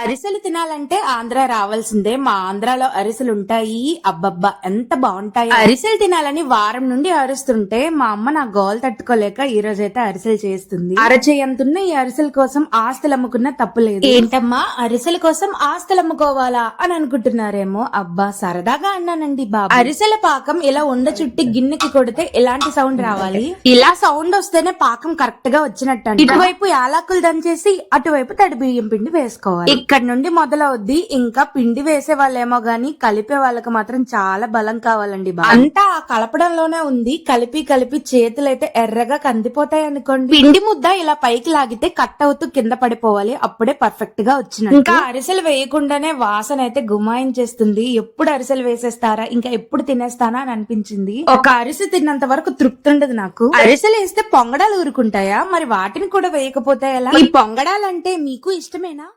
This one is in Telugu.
అరిసెలు తినాలంటే ఆంధ్ర రావాల్సిందే. మా ఆంధ్రాలో అరిసెలు ఉంటాయి అబ్బబ్బా ఎంత బాగుంటాయి. అరిసెలు తినాలని వారం నుండి అరుస్తుంటే మా అమ్మ నా గోల్ తట్టుకోలేక ఈ రోజైతే అరిసెలు చేస్తుంది. అరచేయంతున్న ఈ అరిసెల కోసం ఆస్తులు అమ్ముకున్న తప్పు లేదు. ఏంటమ్మా? అరిసెల కోసం ఆస్తులు అమ్ముకోవాలా అని అనుకుంటున్నారేమో. అబ్బా సరదాగా అన్నానండి బాబు. అరిసెల పాకం ఇలా ఉండ చుట్టి గిన్నెకి కొడితే ఎలాంటి సౌండ్ రావాలి? ఇలా సౌండ్ వస్తేనే పాకం కరెక్ట్గా వచ్చినట్టు ఇటువైపు యాలకులు దంచేసి అటువైపు తడి బియ్యం పిండి వేసుకోవాలి. ఇక్కడ నుండి మొదలవుద్ది. ఇంకా పిండి వేసే వాళ్ళేమో గాని కలిపే వాళ్ళకి మాత్రం చాలా బలం కావాలండి అంతా ఆ కలపడంలోనే ఉంది. కలిపి కలిపి చేతులైతే ఎర్రగా కందిపోతాయి అనుకోండి. పిండి ముద్ద ఇలా పైకి లాగితే కట్ అవుతూ కింద పడిపోవాలి. అప్పుడే పర్ఫెక్ట్గా వచ్చిన ఇంకా అరిసెలు వేయకుండానే వాసన అయితే గుమాయించేస్తుంది ఎప్పుడు అరిసెలు వేసేస్తారా? ఇంకా ఎప్పుడు తినేస్తానా అని అనిపించింది. ఒక అరిసె తిన్నంత వరకు తృప్తి ఉండదు నాకు. అరిసెలు వేస్తే పొంగడాలు ఊరుకుంటాయా? మరి వాటిని కూడా వేయకపోతే ఎలా? ఈ పొంగడాలంటే మీకు ఇష్టమేనా?